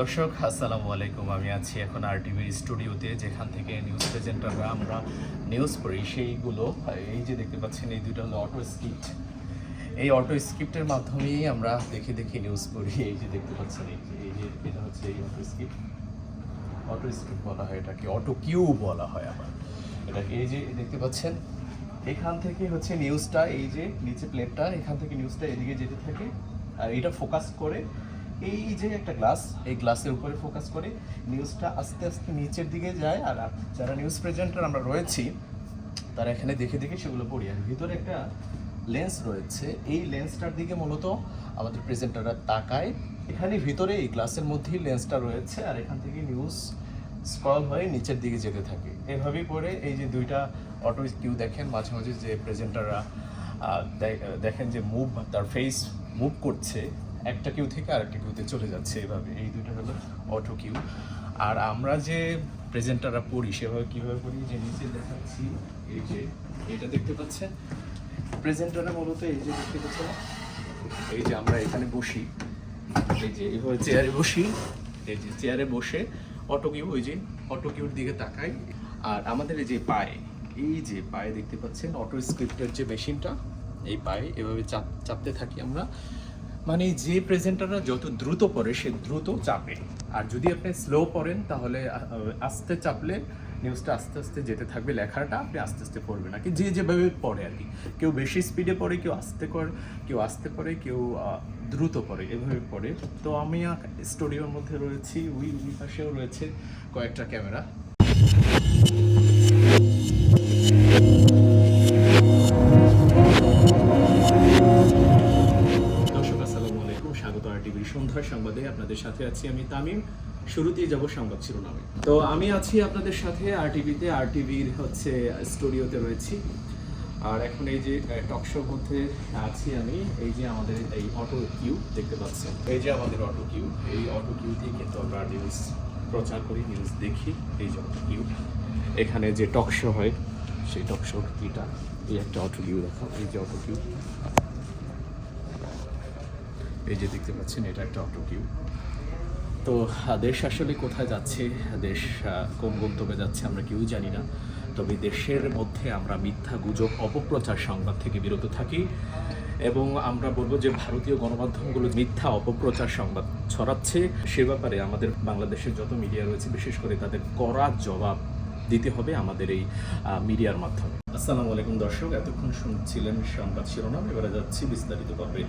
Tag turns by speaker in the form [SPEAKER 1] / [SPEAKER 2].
[SPEAKER 1] দর্শক, আসসালামু আলাইকুম। আমি আছি এখন আরটিভি স্টুডিওতে যেখান থেকে নিউজ প্রেজেন্টাররা আমরা নিউজ পড়ি। সেইগুলো, এই যে দেখতে পাচ্ছেন, এই দুটো হলো অটো স্ক্রিপ্ট এই অটো স্ক্রিপ্টের মাধ্যমেই আমরা দেখে দেখে নিউজ পড়ি। এই যে দেখতে পাচ্ছেন, এই যে এটা হচ্ছে এই অটো স্ক্রিপ্ট অটো স্ক্রিপ্ট বলা হয় এটাকে অটো কিউ বলা হয় আবার। এটাকে এই যে, দেখতে পাচ্ছেন, এখান থেকে হচ্ছে নিউজটা এই যে, নিচে প্লেটটা এখান থেকে নিউজটা এদিকে যেতে থাকে। আর এটা ফোকাস করে এই যে একটা গ্লাস এই গ্লাসের উপরে ফোকাস করে নিউজটা আস্তে আস্তে নিচের দিকে যায়, আর যারা নিউজ প্রেজেন্টার আমরা রয়েছি, তারা এখানে দেখে দেখে সেগুলো পড়ি। আর ভিতরে একটা লেন্স রয়েছে। এই লেন্সটার দিকে মূলত আমাদের প্রেজেন্টাররা তাকায়। এখানে ভিতরে এই গ্লাসের মধ্যেই লেন্সটা রয়েছে, আর এখান থেকে নিউজ স্ক্রল হয়ে নিচের দিকে যেতে থাকে। এভাবেই করে এই যে দুইটা অটো কিউ দেখেন, মাঝে মাঝে যে প্রেজেন্টাররা দেখেন যে মুভ তার ফেস মুভ করছে একটা কিউ থেকে আরেকটা কিউতে চলে যাচ্ছে এভাবে। এই দুইটা হলো অটো কিউ আর আমরা যে প্রেজেন্টাররা পড়ি, সেভাবে কীভাবে পড়ি? যে নিচে দেখাচ্ছি, এই যে এটা দেখতে পাচ্ছেন। প্রেজেন্টাররা মূলত এই যে দেখতে পাচ্ছেন। এই যে আমরা এখানে বসি। এই যে এইভাবে চেয়ারে বসি। এই যে চেয়ারে বসে অটো কিউ ওই যে অটো কিউর দিকে তাকাই। আর আমাদের এই যে পায়ে, এই যে পায়ে দেখতে পাচ্ছেন অটো স্ক্রিপ্টের যে মেশিনটা এই পায়ে এভাবে চাপ, চাপতে থাকি আমরা। মানে যে প্রেজেন্টাররা যত দ্রুত পড়ে, সে দ্রুত চাপে। আর যদি আপনি স্লো পড়েন, তাহলে আস্তে চাপলে নিউজটা আস্তে আস্তে যেতে থাকবে, লেখাটা আপনি আস্তে আস্তে পড়বেন। আর কি যে যেভাবে পড়ে আর কি। কেউ বেশি স্পিডে পড়ে, কেউ আস্তে করে, কেউ আস্তে পড়ে, কেউ দ্রুত পড়ে, এভাবে পড়ে। তো আমি স্টুডিওর মধ্যে রয়েছি ওই পাশেও রয়েছে কয়েকটা ক্যামেরা। সন্ধ্যার সংবাদে আপনাদের সাথে আছি আমি তামিম। শুরুতেই যাব সংবাদ শিরোনামে। তো আমি আছি আপনাদের সাথে আর টিভিতে আর টিভির হচ্ছে স্টুডিওতে রয়েছি। আর এখন এই যে টক শোর মধ্যে আছি আমি। এই যে আমাদের এই অটো কিউ দেখতে পাচ্ছেন। এই যে আমাদের অটো কিউ এই অটো কিউ দিয়ে কিন্তু আমরা নিউজ প্রচার করি নিউজ দেখি। এই যে অটো কিউ এখানে যে টক শো হয়, সেই টক শোর কিটা এই একটা অটো কিউ দেখাও এই যে অটো কিউ এই যে দেখতে পাচ্ছেন, এটা একটা অটো কিউ তো দেশ আসলে কোথায় যাচ্ছে? দেশ কোন গন্তব্যে যাচ্ছে আমরা কেউ জানি না। তবে দেশের মধ্যে আমরা মিথ্যা গুজব, অপপ্রচার সংবাদ থেকে বিরত থাকি এবং আমরা বলব যে ভারতীয় গণমাধ্যমগুলো মিথ্যা, অপপ্রচার সংবাদ ছড়াচ্ছে। সে ব্যাপারে আমাদের বাংলাদেশের যত মিডিয়া রয়েছে, বিশেষ করে তাদের কড়া জবাব দিতে হবে আমাদের এই মিডিয়ার মাধ্যমে। আসসালামু আলাইকুম দর্শক, এতক্ষণ শুনছিলেন সংবাদ শিরোনাম। এবারে যাচ্ছি বিস্তারিত পর্বে।